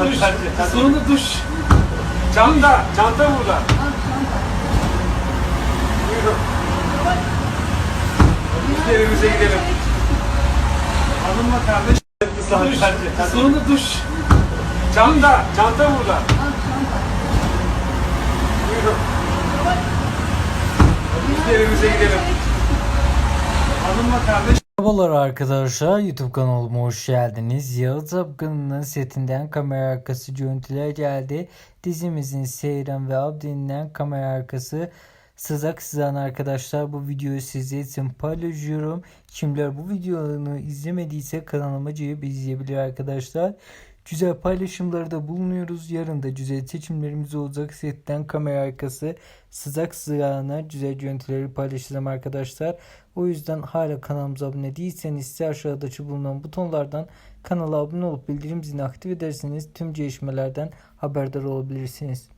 Duş. Sonra duş. Çanta, çanta burada. Buyurun. Evimize gidelim. Hanımla kardeş. Duş. Sonra duş. Çanta, çanta burada. Buyurun. Evimize gidelim. Hanımla kardeş. Merhabalar arkadaşlar YouTube kanalıma hoş geldiniz. Yağız Apkan'ın setinden kamera arkası görüntüler geldi. Dizimizin Seyran ve Abdi'nden kamera arkası sızak sızan arkadaşlar bu videoyu sizler için paylaşıyorum. Kimler bu videolarını izlemediyse kanalıma girip izleyebilir arkadaşlar. Güzel paylaşımlarda da bulunuyoruz. Yarın da güzel seçimlerimiz olacak. Setten kamera arkası sızak sızağına güzel görüntüleri paylaşacağım arkadaşlar. O yüzden hala kanalımıza abone değilseniz ise aşağıdaki bulunan butonlardan kanala abone olup bildirim zilini aktif ederseniz tüm gelişmelerden haberdar olabilirsiniz.